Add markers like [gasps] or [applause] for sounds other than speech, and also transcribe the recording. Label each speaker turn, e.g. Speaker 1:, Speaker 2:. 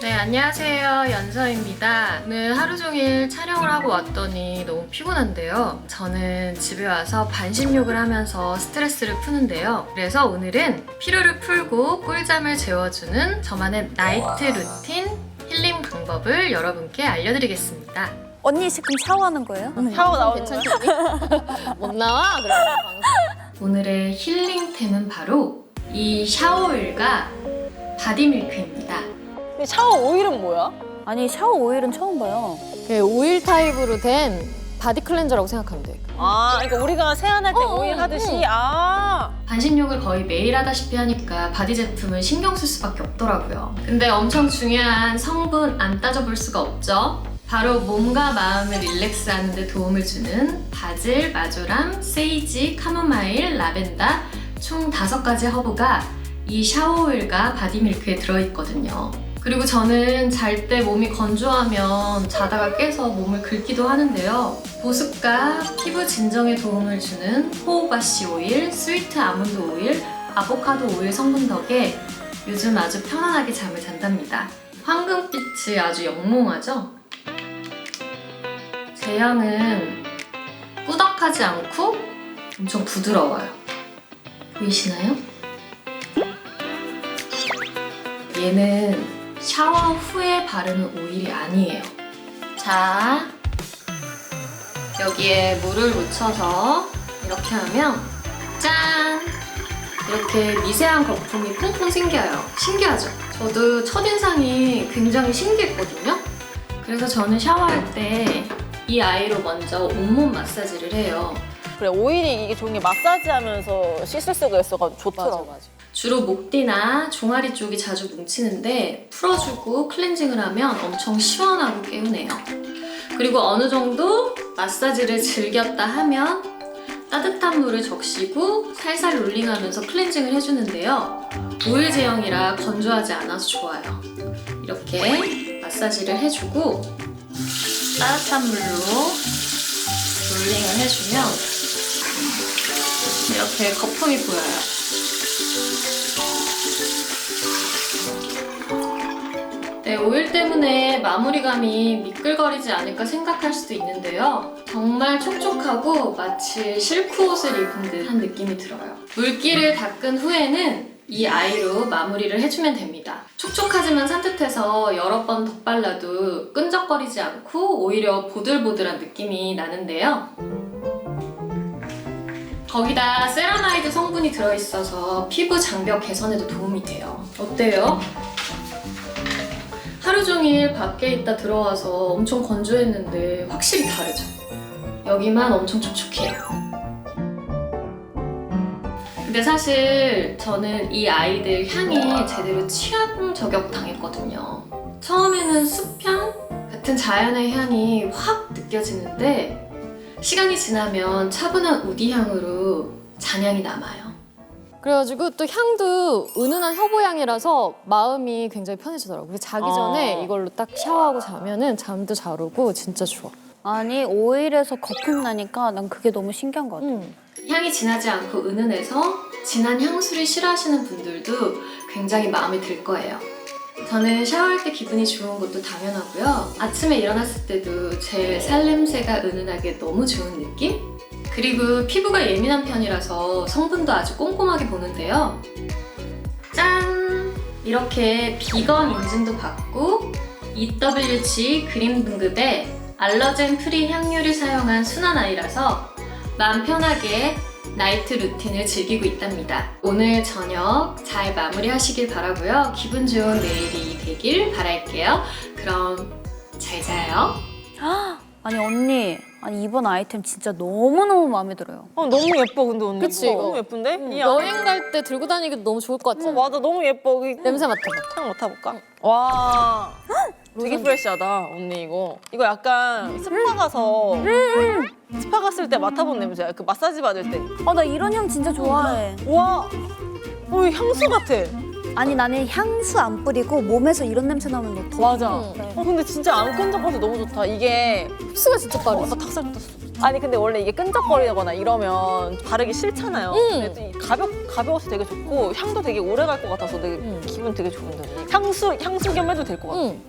Speaker 1: 네, 안녕하세요. 연서입니다. 오늘 하루 종일 촬영을 하고 왔더니 너무 피곤한데요. 저는 집에 와서 반신욕을 하면서 스트레스를 푸는데요. 그래서 오늘은 피로를 풀고 꿀잠을 재워주는 저만의 나이트 루틴 힐링 방법을 여러분께 알려드리겠습니다.
Speaker 2: 언니 지금 샤워하는 거예요?
Speaker 3: 샤워 나오는 거야? [laughs]
Speaker 4: 못 나와? 그럼
Speaker 1: 오늘의 힐링템은 바로 이 샤워일과 바디밀크입니다.
Speaker 3: 근데 샤워 오일은 뭐야?
Speaker 2: 아니 샤워 오일은 처음 봐요.
Speaker 4: 그 오일 타입으로 된 바디 클렌저라고 생각하면 돼.
Speaker 3: 아, 그러니까 우리가 세안할 때
Speaker 4: 어,
Speaker 3: 오일
Speaker 4: 어,
Speaker 3: 하듯이 아.
Speaker 1: 반신욕을 거의 매일 하다시피 하니까 바디 제품을 신경 쓸 수밖에 없더라고요. 근데 엄청 중요한 성분 안 따져볼 수가 없죠. 바로 몸과 마음을 릴렉스하는 데 도움을 주는 바질, 마조람, 세이지, 카모마일, 라벤더 총 다섯 가지 허브가 이 샤워오일과 바디밀크에 들어있거든요. 그리고 저는 잘 때 몸이 건조하면 자다가 깨서 몸을 긁기도 하는데요. 보습과 피부 진정에 도움을 주는 호호바씨 오일, 스위트 아몬드 오일, 아보카도 오일 성분 덕에 요즘 아주 편안하게 잠을 잔답니다. 황금빛이 아주 영롱하죠? 제형은 꾸덕하지 않고 엄청 부드러워요. 보이시나요? 얘는 샤워 후에 바르는 오일이 아니에요. 자, 여기에 물을 묻혀서 이렇게 하면 짠! 이렇게 미세한 거품이 퐁퐁 생겨요. 신기하죠? 저도 첫인상이 굉장히 신기했거든요. 그래서 저는 샤워할 때 이 아이로 먼저 온몸 마사지를 해요.
Speaker 3: 그래 오일이 이게 게 마사지하면서 씻을 수가 있어가지고 좋더라고.
Speaker 4: 맞아.
Speaker 1: 주로 목뒤나 종아리 쪽이 자주 뭉치는데 풀어주고 클렌징을 하면 엄청 시원하고 개운해요. 그리고 어느 정도 마사지를 즐겼다 하면 따뜻한 물을 적시고 살살 롤링하면서 클렌징을 해주는데요. 오일 제형이라 건조하지 않아서 좋아요. 이렇게 마사지를 해주고 따뜻한 물로 롤링을 해주면 이렇게 거품이 보여요. 네, 오일 때문에 마무리감이 미끌거리지 않을까 생각할 수도 있는데요. 정말 촉촉하고 마치 실크 옷을 입은 듯한 느낌이 들어요. 물기를 닦은 후에는 이 아이로 마무리를 해주면 됩니다. 촉촉하지만 산뜻해서 여러 번 덧발라도 끈적거리지 않고 오히려 보들보들한 느낌이 나는데요. 거기다 세라마이드 성분이 들어있어서 피부 장벽 개선에도 도움이 돼요. 어때요? 하루 종일 밖에 있다 들어와서 엄청 건조했는데 확실히 다르죠? 여기만 엄청 촉촉해요. 근데 사실 저는 이 아이들 향에 제대로 취향 저격 당했거든요. 처음에는 숲향 같은 자연의 향이 확 느껴지는데 시간이 지나면 차분한 우디 향으로 잔향이 남아요.
Speaker 4: 그래가지고 또 향도 은은한 효보향이라서 마음이 굉장히 편해지더라고. 그래서 자기 전에
Speaker 3: 어.
Speaker 4: 이걸로 딱 샤워하고 자면은 잠도 잘 오고 진짜 좋아.
Speaker 2: 아니 오일에서 거품 나니까 난 그게 너무 신기한 것 같아.
Speaker 4: 응.
Speaker 1: 향이 진하지 않고 은은해서 진한 향수를 싫어하시는 분들도 굉장히 마음에 들 거예요. 저는 샤워할 때 기분이 좋은 것도 당연하고요. 아침에 일어났을 때도 제 살냄새가 은은하게 너무 좋은 느낌? 그리고 피부가 예민한 편이라서 성분도 아주 꼼꼼하게 보는데요. 짠! 이렇게 비건 인증도 받고 EWG 그린 등급의 알러젠 프리 향유를 사용한 순한 아이라서 마음 편하게 나이트 루틴을 즐기고 있답니다. 오늘 저녁 잘 마무리하시길 바라고요. 기분 좋은 내일이 되길 바랄게요. 그럼 잘 자요. [gasps]
Speaker 2: 아니 언니, 아니 이번 아이템 진짜 너무 너무 마음에 들어요.
Speaker 3: 어, 너무 예뻐 근데 언니.
Speaker 4: 그치, 이거.
Speaker 3: 너무 예쁜데?
Speaker 4: 응.
Speaker 3: 이 안에-
Speaker 4: 여행 갈 때 들고 다니기도 너무 좋을 것 같지?
Speaker 3: 어, 맞아 너무 예뻐. 이
Speaker 4: 냄새 맡아봐.
Speaker 3: 향 맡아볼까? 와. 되게 프레시하다 언니 이거. 이거 약간 스파 가서 스파 갔을 때 맡아본 냄새야. 그 마사지 받을 때.
Speaker 2: 아나 이런 향 진짜 좋아해.
Speaker 3: 와. 어, 이 향수 같아.
Speaker 2: 아니 나는 향수 안 뿌리고 몸에서 이런 냄새 나면 너 더.
Speaker 3: 맞아. 어, 근데 진짜 안 끈적거려서 너무 좋다. 이게
Speaker 4: 흡수가 진짜
Speaker 3: 어,
Speaker 4: 빠르지.
Speaker 3: 나 닭살 돋았어. 아니 근데 원래 이게 끈적거리거나 이러면 바르기 싫잖아요. 근데 또이 가볍 가벼워서 되게 좋고 향도 되게 오래 갈 것 같아서 되게
Speaker 4: 음.
Speaker 3: 기분 되게 좋은데. 향수 향수 겸 해도 될 것 같아.
Speaker 4: 응.